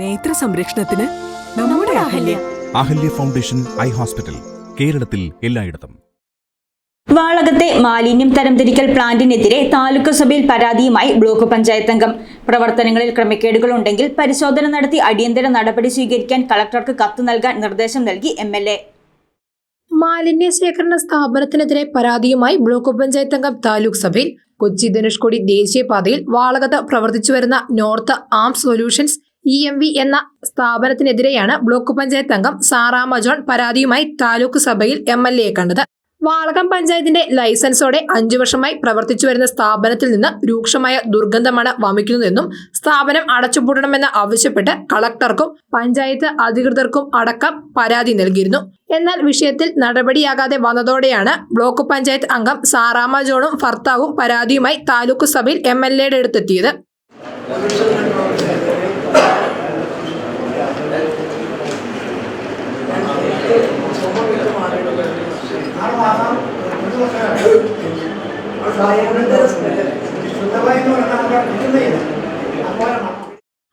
നേത്ര സംരക്ഷണത്തിന് നമ്മുടെ Ahalya. Ahalya. Foundation eye hospital കേരളത്തിൽ എല്ലായിടത്തും. വാളകത്തെ മാലിന്യം തരംതിരിക്കൽ പ്ലാന്റിനെതിരെ താലൂക്ക് സഭയിൽ പരാതിയുമായി ബ്ലോക്ക് പഞ്ചായത്ത് അംഗം. പ്രവർത്തനങ്ങളിൽ ക്രമക്കേടുകൾ ഉണ്ടെങ്കിൽ പരിശോധന നടത്തി അടിയന്തര നടപടി സ്വീകരിക്കാൻ കളക്ടർക്ക് കത്ത് നൽകാൻ നിർദ്ദേശം നൽകി എം എൽ എ. മാലിന്യ ശേഖരണ സ്ഥാപനത്തിനെതിരെ പരാതിയുമായി ബ്ലോക്ക് പഞ്ചായത്ത് അംഗം താലൂക്ക് സഭയിൽ കൊച്ചി ധനുഷ്കോടി ദേശീയപാതയിൽ വാളകത്ത് പ്രവർത്തിച്ചു വരുന്ന north arm solutions E M V എന്ന സ്ഥാപനത്തിനെതിരെയാണ് ബ്ലോക്ക് പഞ്ചായത്ത് അംഗം സാറാമ ജോൺ പരാതിയുമായി താലൂക്ക് സഭയിൽ എം എൽ എയെ കണ്ടത്. വാളകം പഞ്ചായത്തിന്റെ ലൈസൻസോടെ അഞ്ചു വർഷമായി പ്രവർത്തിച്ചു വരുന്ന സ്ഥാപനത്തിൽ നിന്ന് രൂക്ഷമായ ദുർഗന്ധമാണ് വമിക്കുന്നതെന്നും സ്ഥാപനം അടച്ചുപൂട്ടണമെന്ന് ആവശ്യപ്പെട്ട് കളക്ടർക്കും പഞ്ചായത്ത് അധികൃതർക്കും അടക്കം പരാതി നൽകിയിരുന്നു. എന്നാൽ വിഷയത്തിൽ നടപടിയാകാതെ വന്നതോടെയാണ് ബ്ലോക്ക് പഞ്ചായത്ത് അംഗം സാറാമ ജോണും ഭർത്താവും പരാതിയുമായി താലൂക്ക് സഭയിൽ എം എൽ എയുടെ അടുത്തെത്തിയത്.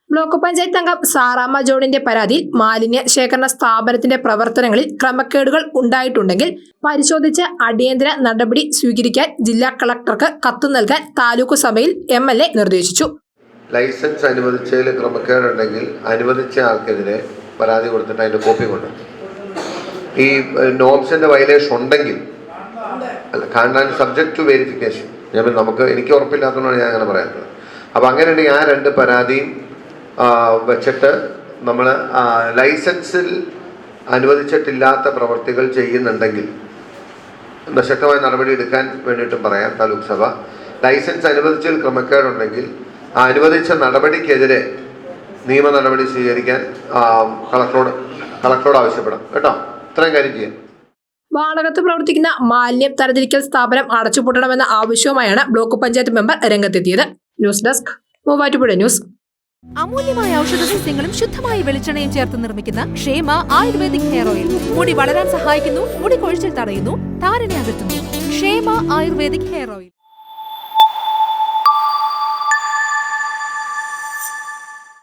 ബ്ലോക്ക് പഞ്ചായത്ത് അംഗം സാറാമ്മ ജോണിന്റെ പരാതിയിൽ മാലിന്യ ശേഖരണ സ്ഥാപനത്തിന്റെ പ്രവർത്തനങ്ങളിൽ ക്രമക്കേടുകൾ ഉണ്ടായിട്ടുണ്ടെങ്കിൽ പരിശോധിച്ച് അടിയന്തര നടപടി സ്വീകരിക്കാൻ ജില്ലാ കളക്ടർക്ക് കത്ത് നൽകാൻ താലൂക്ക് സഭയിൽ എം നിർദ്ദേശിച്ചു. ലൈസൻസ് അനുവദിച്ചതിൽ ക്രമക്കേടുണ്ടെങ്കിൽ അനുവദിച്ച ആൾക്കെതിരെ പരാതി കൊടുത്തിട്ട് അതിന്റെ കോപ്പി കൊണ്ട് ഈ നോംസിന്റെ വയലേഷൻ ഉണ്ടെങ്കിൽ അല്ല കാണാൻ സബ്ജക്ട് ടു വെരിഫിക്കേഷൻ ഞാൻ നമുക്ക് എനിക്ക് ഉറപ്പില്ലാത്തതുകൊണ്ടാണ് ഞാൻ അങ്ങനെ പറയുന്നത് അപ്പോൾ അങ്ങനെയാണെങ്കിൽ ആ രണ്ട് പരാതിയും വെച്ചിട്ട് നമ്മൾ ലൈസൻസിൽ അനുവദിച്ചിട്ടില്ലാത്ത പ്രവർത്തികൾ ചെയ്യുന്നുണ്ടെങ്കിൽ ശക്തമായ നടപടി എടുക്കാൻ വേണ്ടിയിട്ടും പറയാം താലൂക്ക് സഭ. ലൈസൻസ് അനുവദിച്ചതിൽ ക്രമക്കേടുണ്ടെങ്കിൽ അനുവദിച്ച നടപടിക്കെതിരെ നിയമ നടപടി സ്വീകരിക്കാൻ കളക്ടറോട് കളക്ടറോട് ആവശ്യപ്പെടാം. കേട്ടോ? ഇത്രയും കാര്യം ചെയ്യാം വാളകത്ത് പ്രവർത്തിക്കുന്ന മാലിന്യം തരംതിരിക്കൽ സ്ഥാപനം അടച്ചുപൂട്ടണമെന്ന ആവശ്യവുമായാണ് ബ്ലോക്ക് പഞ്ചായത്ത് മെമ്പർ രംഗത്തെത്തിയത്. News desk Muvattupuzha news. അമൂല്യമായ ഔഷധ സസ്യങ്ങളും ശുദ്ധമായ വെളിച്ചെണ്ണയും ചേർത്ത് നിർമ്മിക്കുന്ന ക്ഷേമ ആയുർവേദിക് ഹെയർ ഓയിൽ. മുടി വളരാൻ സഹായിക്കുന്നു മുടി കൊഴിച്ചിൽ തടയുന്നു താരനെ അകറ്റുന്നു. ക്ഷേമ ആയുർവേദിക് ഹെയർ ഓയിൽ.